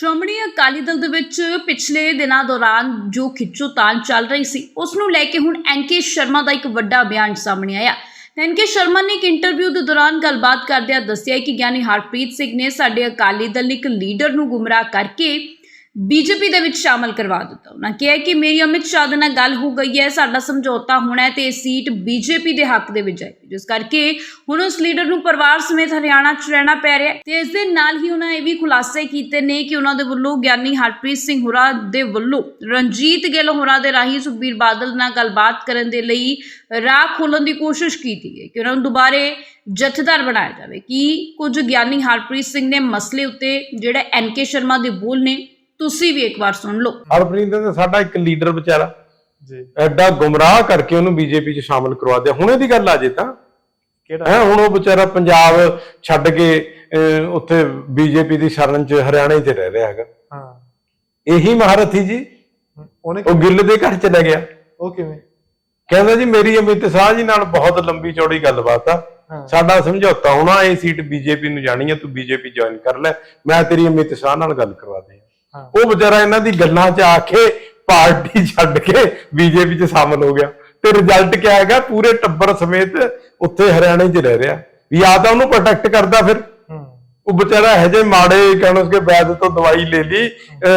ਸ਼੍ਰੋਮਣੀ ਅਕਾਲੀ ਦਲ ਦੇ ਵਿੱਚ ਪਿਛਲੇ ਦਿਨਾਂ ਦੌਰਾਨ ਜੋ ਖਿੱਚੋਤਾਣ ਚੱਲ ਰਹੀ ਸੀ, ਉਸ ਨੂੰ ਲੈ ਕੇ ਹੁਣ ਐਨਕੇ ਸ਼ਰਮਾ ਦਾ ਇੱਕ ਵੱਡਾ ਬਿਆਨ ਸਾਹਮਣੇ ਆਇਆ। ਐਨਕੇ ਸ਼ਰਮਾ ਨੇ ਇੱਕ ਇੰਟਰਵਿਊ ਦੇ ਦੌਰਾਨ ਗੱਲਬਾਤ ਕਰਦਿਆਂ ਦੱਸਿਆ ਕਿ ਗਿਆਨੀ ਹਰਪ੍ਰੀਤ ਸਿੰਘ ਨੇ ਸਾਡੇ ਅਕਾਲੀ ਦਲ ਇੱਕ ਲੀਡਰ ਨੂੰ ਗੁੰਮਰਾਹ ਕਰਕੇ ਬੀਜੇਪੀ ਦੇ ਵਿੱਚ ਸ਼ਾਮਲ ਕਰਵਾ ਦਿੱਤਾ ਉਹਨਾਂ ਕਿਹਾ ਕਿ ਮੇਰੀ ਅਮਿਤ ਸ਼ਾਹ ਦੇ ਨਾਲ ਗੱਲ ਹੋ ਗਈ ਹੈ, ਸਾਡਾ ਸਮਝੌਤਾ ਹੋਣਾ ਹੈ ਤੇ ਇਹ ਸੀਟ ਬੀਜੇਪੀ ਦੇ ਹੱਕ ਦੇ ਵਿੱਚ ਜਾਏਗੀ ਜਿਸ ਕਰਕੇ ਹੁਣ ਉਸ ਲੀਡਰ ਨੂੰ ਪਰਿਵਾਰ ਸਮੇਤ ਹਰਿਆਣਾ 'ਚ ਰਹਿਣਾ ਪੈ ਰਿਹਾ ਹੈ ਤੇ ਇਸ ਦੇ ਨਾਲ ਹੀ ਉਹਨਾਂ ਇਹ ਵੀ ਖੁਲਾਸੇ ਕੀਤੇ ਨੇ ਕਿ ਉਹਨਾਂ ਦੇ ਵੱਲੋਂ ਗਿਆਨੀ ਹਰਪ੍ਰੀਤ ਸਿੰਘ ਹੋਰਾਂ ਦੇ ਵੱਲੋਂ ਰਣਜੀਤ ਗਿੱਲ ਹੋਰਾਂ ਦੇ ਰਾਹੀਂ ਸੁਖਬੀਰ ਬਾਦਲ ਨਾਲ ਗੱਲਬਾਤ ਕਰਨ ਦੇ ਲਈ ਰਾਹ ਖੋਲਣ ਦੀ ਕੋਸ਼ਿਸ਼ ਕੀਤੀ ਹੈ ਕਿ ਉਹਨਾਂ ਨੂੰ ਦੁਬਾਰੇ ਜਥੇਦਾਰ ਬਣਾਇਆ ਜਾਵੇ। ਕਿ ਕੁਝ ਗਿਆਨੀ ਹਰਪ੍ਰੀਤ ਸਿੰਘ ਨੇ ਮਸਲੇ ਉੱਤੇ ਜਿਹੜੇ ਐਨਕੇ ਸ਼ਰਮਾ ਦੇ ਬੋਲ ਨੇ ਤੁਸੀਂ ਵੀ ਇੱਕ ਵਾਰ ਸੁਣ ਲਓ। ਹਰਪ੍ਰੀਤ ਤੇ ਸਾਡਾ ਇੱਕ ਲੀਡਰ ਵਿਚਾਰਾ। ਜੀ। ਐਡਾ ਗੁੰਮਰਾਹ ਕਰਕੇ ਉਹਨੂੰ ਬੀਜੇਪੀ 'ਚ ਸ਼ਾਮਲ ਕਰਵਾ ਦਿਆ। ਹੁਣੇ ਦੀ ਗੱਲ ਆ ਜੇ ਤਾਂ। ਕਿਹੜਾ? ਹੈ ਹੁਣ ਉਹ ਵਿਚਾਰਾ ਪੰਜਾਬ ਛੱਡ ਕੇ ਉੱਥੇ ਬੀਜੇਪੀ ਦੀ ਸ਼ਰਨ 'ਚ ਹਰਿਆਣੇ 'ਚ ਰਹਿ ਰਿਹਾ ਹੈਗਾ। ਹਾਂ। ਇਹੀ ਮਹਾਰਥੀ ਜੀ। ਉਹਨੇ ਉਹ ਗਿੱਲ ਦੇ ਘਰ ਚਲਾ ਗਿਆ। ਉਹ ਕਿਵੇਂ? ਕਹਿੰਦਾ ਜੀ ਮੇਰੀ ਅਮਿਤ ਸ਼ਾਹ ਜੀ ਨਾਲ ਬਹੁਤ ਲੰਬੀ ਚੌੜੀ ਗੱਲਬਾਤ ਆ। ਸਾਡਾ ਸਮਝੌਤਾ ਹੋਣਾ ਇਹ ਸੀਟ ਬੀਜੇਪੀ ਨੂੰ ਜਾਣੀ ਹੈ ਤੂੰ ਬੀਜੇਪੀ ਜੁਆਇਨ ਕਰ ਲੈ। ਮੈਂ ਤੇਰੀ ਅਮਿਤ ਸ਼ਾਹ ਨਾਲ ਗੱਲ ਕਰਵਾ ਦੇ ਉਹ ਵਿਚਾਰਾ ਇਹਨਾਂ ਦੀ ਗੱਲਾਂ 'ਚ ਆ ਕੇ ਪਾਰਟੀ ਛੱਡ ਕੇ ਬੀਜੇਪੀ 'ਚ ਸ਼ਾਮਲ ਹੋ ਗਿਆ ਤੇ ਰਿਜ਼ਲਟ ਕੀ ਆਏਗਾ ਪੂਰੇ ਟੱਬਰ ਸਮੇਤ ਉੱਥੇ ਹਰਿਆਣੇ 'ਚ ਰਹਿ ਰਿਹਾ। ਆ ਤਾਂ ਉਹਨੂੰ ਪ੍ਰੋਟੈਕਟ ਕਰਦਾ ਫਿਰ। ਹੂੰ। ਉਹ ਵਿਚਾਰਾ ਹਜੇ ਮਾੜੇ ਕਹਿਣ ਉਸਕੇ ਵੈਦ ਤੋਂ ਦਵਾਈ ਲੈ ਲਈ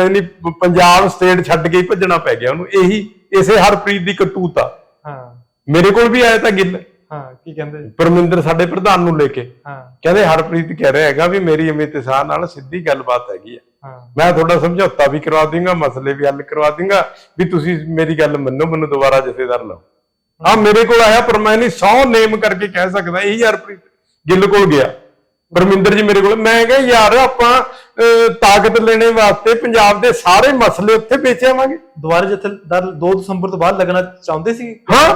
ਨਹੀਂ ਪੰਜਾਬ ਸਟੇਟ ਛੱਡ ਕੇ ਹੀ ਭੱਜਣਾ ਪੈ ਗਿਆ ਉਹਨੂੰ। ਇਹੀ ਇਸੇ ਹਰਪ੍ਰੀਤ ਦੀ ਕਟੂਤ ਆ। ਹਾਂ। ਮੇਰੇ ਕੋਲ ਵੀ ਆਇਆ ਤਾਂ ਗਿੱਲ। ਹਾਂ ਕੀ ਕਹਿੰਦੇ? ਪਰਮਿੰਦਰ ਸਾਡੇ ਪ੍ਰਧਾਨ ਨੂੰ ਲੈ ਕੇ। ਹਾਂ। ਕਹਿੰਦੇ ਹਰਪ੍ਰੀਤ ਕਹਿ ਰਿਹਾ ਹੈਗਾ ਵੀ ਮੇਰੀ ਅਮਿਤ ਸ਼ਾਹ ਨਾਲ ਸਿੱਧੀ ਗੱਲਬਾਤ ਹੈਗੀ ਆ। ਹਾਂ ਮੈਂ ਤੁਹਾਡਾ ਸਮਝੌਤਾ ਵੀ ਕਰਵਾ ਦੂੰਗਾ ਮਸਲੇ ਵੀ ਹੱਲ ਕਰਵਾ ਦੂੰਗਾ ਵੀ ਤੁਸੀਂ ਮੇਰੀ ਗੱਲ ਮੰਨੋ ਮੈਨੂੰ ਦੁਬਾਰਾ ਜਥੇਦਾਰ ਲਓ। ਆ ਮੇਰੇ ਕੋਲ ਆਇਆ ਪਰ ਮੈਂ ਨਹੀਂ 100 ਨੇਮ ਕਰਕੇ ਕਹਿ ਸਕਦਾ ਇਹੀ ਹਰਪ੍ਰੀਤ ਗਿੱਲ ਕੋਲ ਗਿਆ। ਪਰਮਿੰਦਰ ਜੀ ਮੇਰੇ ਕੋਲ ਮੈਂ ਕਿਹਾ ਯਾਰ ਆਪਾਂ ਤਾਕਤ ਲੈਣੇ ਵਾਸਤੇ ਪੰਜਾਬ ਦੇ ਸਾਰੇ ਮਸਲੇ ਉੱਥੇ ਵੇਚ ਆਵਾਂਗੇ। ਦੁਬਾਰਾ ਜਥੇਦਾਰ 2 ਦਸੰਬਰ ਤੋਂ ਬਾਅਦ ਲੱਗਣਾ ਚਾਹੁੰਦੇ ਸੀ? ਹਾਂ।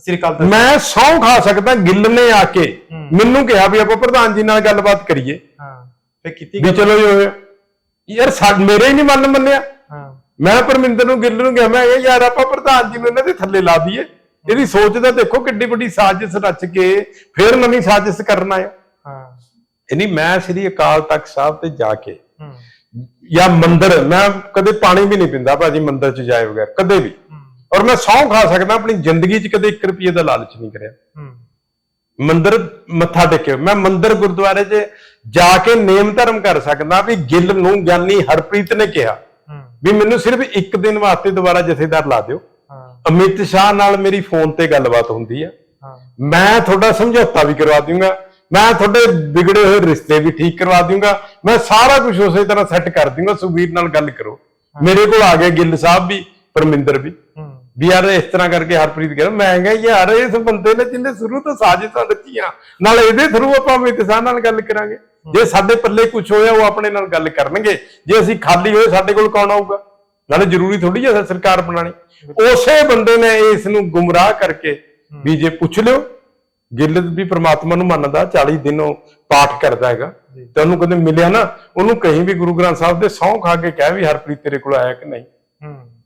ਸ੍ਰੀ ਅਕਾਲ ਤਖਤ ਮੈਂ ਸਹੁੰ ਖਾ ਸਕਦਾ ਗਿੱਲ ਨੇ ਆ ਕੇ। ਮੈਨੂੰ ਕਿਹਾ ਵੀ ਆਪਾਂ ਪ੍ਰਧਾਨ ਜੀ ਨਾਲ ਗੱਲਬਾਤ ਕਰੀਏ। ਹਾਂ। ਫੇ ਕੀਤੀ ਵੀ? ਚਲੋ ਜੀ ਹੋਇਆ। ਯਾਰ ਸਾ- ਮੇਰੇ ਹੀ ਨਹੀਂ ਮਨ ਮੰਨਿਆ। ਹਾਂ। ਮੈਂ ਪਰਮਿੰਦਰ ਨੂੰ ਗਿੱਲ ਨੂੰ ਕਿਹਾ ਮੈਂ ਕਿਹਾ ਯਾਰ ਆਪਾਂ ਪ੍ਰਧਾਨ ਜੀ ਨੂੰ ਇਹਨਾਂ ਦੇ ਥੱਲੇ ਲਾ ਦਈਏ। ਇਹਦੀ ਸੋਚ ਦਾ ਦੇਖੋ ਕਿੱਡੀ ਵੱਡੀ ਸਾਜ਼ਿਸ਼ ਰਚ ਕੇ ਫਿਰ ਨਵੀਂ ਸਾਜ਼ਿਸ਼ ਕਰਨਾ ਆ ਹਾਂ। ਇਨੀ ਮੈਂ ਸ੍ਰੀ ਅਕਾਲ ਤਖਤ ਸਾਹਿਬ ਤੇ ਜਾ ਕੇ ਹੂੰ। ਜਾਂ ਮੰਦਿਰ ਮੈਂ ਕਦੇ ਪਾਣੀ ਵੀ ਨਹੀਂ ਪੀਂਦਾ ਭਾਜੀ ਮੰਦਿਰ ਚ ਜਾਏ ਬਗੈਰ ਕਦੇ ਵੀ। ਹੂੰ। ਔਰ ਮੈਂ ਸਹੁੰ ਖਾ ਸਕਦਾ ਆਪਣੀ ਜ਼ਿੰਦਗੀ ਚ ਕਦੇ 1 ਰੁਪਏ ਦਾ ਲਾਲਚ ਨਹੀਂ ਕਰਿਆ। ਹੂੰ। ਮੰਦਿਰ ਮੱਥਾ ਟੇਕਿਓ। ਮੈਂ ਮੰਦਿਰ ਗੁਰਦੁਆਰੇ 'ਚ ਜਾ ਕੇ ਨੇਮ ਧਰਮ ਕਰ ਸਕਦਾ ਵੀ ਗਿੱਲ ਨੂੰ ਗਿਆਨੀ ਹਰਪ੍ਰੀਤ ਨੇ ਕਿਹਾ ਵੀ ਮੈਨੂੰ ਸਿਰਫ ਇੱਕ ਦਿਨ ਵਾਸਤੇ ਦੁਬਾਰਾ ਜਥੇਦਾਰ ਲਾ ਦਿਓ। ਅਮਿਤ ਸ਼ਾਹ ਨਾਲ ਮੇਰੀ ਫੋਨ ਤੇ ਗੱਲਬਾਤ ਹੁੰਦੀ ਆ। ਮੈਂ ਤੁਹਾਡਾ ਸਮਝੌਤਾ ਵੀ ਕਰਵਾ ਦੂੰਗਾ ਮੈਂ ਤੁਹਾਡੇ ਵਿਗੜੇ ਹੋਏ ਰਿਸ਼ਤੇ ਵੀ ਠੀਕ ਕਰਵਾ ਦੂੰਗਾ ਮੈਂ ਸਾਰਾ ਕੁਝ ਉਸੇ ਤਰ੍ਹਾਂ ਸੈੱਟ ਕਰ ਦੂੰਗਾ ਸੁਖਬੀਰ ਨਾਲ ਗੱਲ ਕਰੋ। ਮੇਰੇ ਕੋਲ ਆ ਗਏ ਗਿੱਲ ਸਾਹਿਬ ਵੀ ਪਰਮਿੰਦਰ ਵੀ। ਵੀ ਯਾਰ ਇਸ ਤਰ੍ਹਾਂ ਕਰਕੇ ਹਰਪ੍ਰੀਤ ਕਹਿੰਦਾ ਮੈਂ ਕਿਹਾ ਯਾਰ ਇਸ ਬੰਦੇ ਨੇ ਜਿੰਨੇ ਸ਼ੁਰੂ ਤੋਂ ਸਾਜ਼ਿਸ਼ਾਂ ਰਚੀਆਂ ਨਾਲ ਇਹਦੇ ਥਰੂ ਆਪਾਂ ਅਮਿਤ ਸ਼ਾਹ ਨਾਲ ਗੱਲ ਕਰਾਂਗੇ। ਜੇ ਸਾਡੇ ਪੱਲੇ ਕੁਝ ਹੋਇਆ ਉਹ ਆਪਣੇ ਨਾਲ ਗੱਲ ਕਰਨਗੇ। ਜੇ ਅਸੀਂ ਖਾਲੀ ਹੋਏ ਸਾਡੇ ਕੋਲ ਕੌਣ ਆਊਗਾ? ਨਾਲੇ ਜ਼ਰੂਰੀ ਥੋੜੀ ਹੈ ਸਰਕਾਰ ਬਣਾਣੀ ਉਸੇ ਬੰਦੇ ਨੇ ਇਸ ਨੂੰ ਗੁੰਮਰਾਹ ਕਰਕੇ ਵੀ ਜੇ ਪੁੱਛ ਲਿਓ ਗਿੱਲ ਵੀ ਪ੍ਰਮਾਤਮਾ ਨੂੰ ਮੰਨਦਾ 40 ਦਿਨੋਂ ਪਾਠ ਕਰਦਾ ਹੈਗਾ। ਤੇ ਉਹਨੂੰ ਕਦੇ ਮਿਲਿਆ ਨਾ ਉਹਨੂੰ ਕਹੀਂ ਵੀ ਗੁਰੂ ਗ੍ਰੰਥ ਸਾਹਿਬ ਦੇ ਸਹੁੰ ਖਾ ਕੇ ਕਹਿ ਵੀ ਹਰਪ੍ਰੀਤ ਤੇਰੇ ਕੋਲ ਆਇਆ ਕਿ ਨਹੀਂ। ਹੂੰ।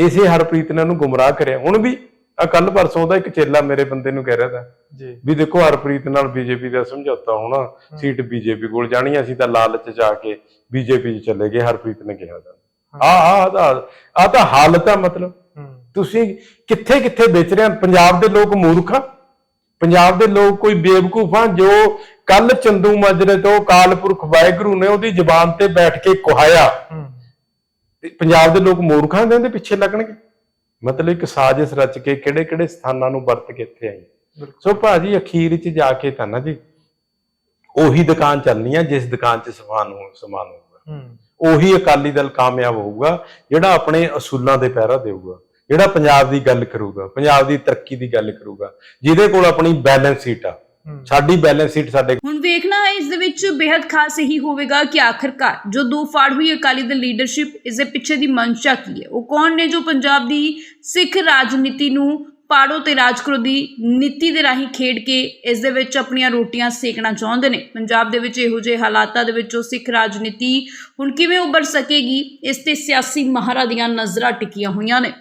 ਇਸੇ ਹਰਪ੍ਰੀਤ ਨੇ ਉਹਨੂੰ ਗੁੰਮਰਾਹ ਕਰਿਆ। ਹੁਣ ਵੀ ਆ ਕੱਲ ਪਰਸੋਂ ਦਾ ਇੱਕ ਚੇਲਾ ਮੇਰੇ ਬੰਦੇ ਨੂੰ ਕਹਿ ਰਿਹਾ ਤਾ ਜੀ। ਵੀ ਦੇਖੋ ਹਰਪ੍ਰੀਤ ਨਾਲ ਬੀਜੇਪੀ ਦਾ ਸਮਝੌਤਾ ਹੋਣਾ ਸੀਟ ਬੀਜੇਪੀ ਕੋਲ ਜਾਣੀ ਅਸੀਂ ਤਾਂ ਲਾਲਚ ਚ ਆ ਕੇ ਬੀਜੇਪੀ ਚ ਚਲੇ ਗਏ ਹਰਪ੍ਰੀਤ ਨੇ ਕਿਹਾ ਤਾਂ। ਆ ਆ ਆ ਤਾਂ ਹਾਲਤ ਆ ਮਤਲਬ ਹੂੰ। ਤੁਸੀਂ ਕਿੱਥੇ ਕਿੱਥੇ ਵੇਚ ਰਹੇ ਆ? ਪੰਜਾਬ ਦੇ ਲੋਕ ਮੂਰਖ ਪੰਜਾਬ ਦੇ ਲੋਕ ਕੋਈ ਬੇਵਕੂਫ ਜੋ ਕੱਲ ਚੰਦੂ ਮਾਜਰੇ ਤੋਂ ਕਾਲਪੁਰਖ ਵਾਹਿਗੁਰੂ ਨੇ ਉਹਦੀ ਜ਼ੁਬਾਨ ਤੇ ਬੈਠ ਕੇ ਕੁਹਾਇਆ। ਹੂੰ। ਪੰਜਾਬ ਦੇ ਲੋਕ ਮੂਰਖਾਂ ਦੇ ਇਹਦੇ ਪਿੱਛੇ ਲੱਗਣਗੇ। ਮਤਲਬ ਇੱਕ ਸਾਜ਼ਿਸ਼ ਰਚ ਕੇ ਕਿਹੜੇ ਕਿਹੜੇ ਸਥਾਨਾਂ ਨੂੰ ਵਰਤ ਕੇ ਇੱਥੇ ਆਈ। ਬਿਲਕੁਲ। ਸੋ ਭਾਜੀ ਅਖੀਰ ਚ ਜਾ ਕੇ ਤਾਂ ਨਾ ਜੀ ਉਹੀ ਦੁਕਾਨ ਚੱਲਣੀ ਆ ਜਿਸ ਦੁਕਾਨ ਚ ਸਮਾਨ ਹੋ ਸਮਾਨ ਹੋਊਗਾ। ਉਹੀ ਅਕਾਲੀ ਦਲ ਕਾਮਯਾਬ ਹੋਊਗਾ ਜਿਹੜਾ ਆਪਣੇ ਅਸੂਲਾਂ ਦੇ ਪਹਿਰਾ ਦੇਊਗਾ ਜਿਹੜਾ ਪੰਜਾਬ ਦੀ ਗੱਲ ਕਰੂਗਾ ਪੰਜਾਬ ਦੀ ਤਰੱਕੀ ਦੀ ਗੱਲ ਕਰੂਗਾ ਜਿਹਦੇ ਕੋਲ ਆਪਣੀ ਬੈਲੈਂਸ ਸੀਟ ਆ। ਸਾਡੀ ਬੈਲੈਂਸ ਸੀਟ ਸਾਡੇ ਹੁਣ ਵੇਖਣਾ ਹੈ ਇਸ ਦੇ ਵਿੱਚ ਬੇहद ਖਾਸ ਇਹੀ ਹੋਵੇਗਾ ਕਿ ਆਖਰਕਾਰ ਜੋ ਦੋ ਫਾੜ ਹੋਈ ਅਕਾਲੀ ਦਲ ਲੀਡਰਸ਼ਿਪ ਇਸ ਦੇ ਪਿੱਛੇ ਦੀ ਮਨਸ਼ਾ ਕੀ ਹੈ? ਉਹ ਕੌਣ ਨੇ ਜੋ ਪੰਜਾਬ ਦੀ ਸਿੱਖ ਰਾਜਨੀਤੀ ਨੂੰ ਪਾੜੋ ਤੇ ਰਾਜ ਕਰੋ ਦੀ ਨੀਤੀ ਦੇ ਰਾਹੀਂ ਖੇਡ ਕੇ ਇਸ ਦੇ ਵਿੱਚ ਆਪਣੀਆਂ ਰੋਟੀਆਂ ਸੇਕਣਾ ਚਾਹੁੰਦੇ ਨੇ? ਪੰਜਾਬ ਦੇ ਵਿੱਚ ਇਹੋ ਜਿਹੇ ਹਾਲਾਤਾਂ ਦੇ ਵਿੱਚੋਂ ਸਿੱਖ ਰਾਜਨੀਤੀ ਹੁਣ ਕਿਵੇਂ ਉੱਭਰ ਸਕੇਗੀ? ਇਸ ਤੇ ਸਿਆਸੀ ਮਹਾਰਾ ਦੀਆਂ ਨਜ਼ਰਾਂ ਟਿਕੀਆਂ ਹੋਈਆਂ ਨੇ।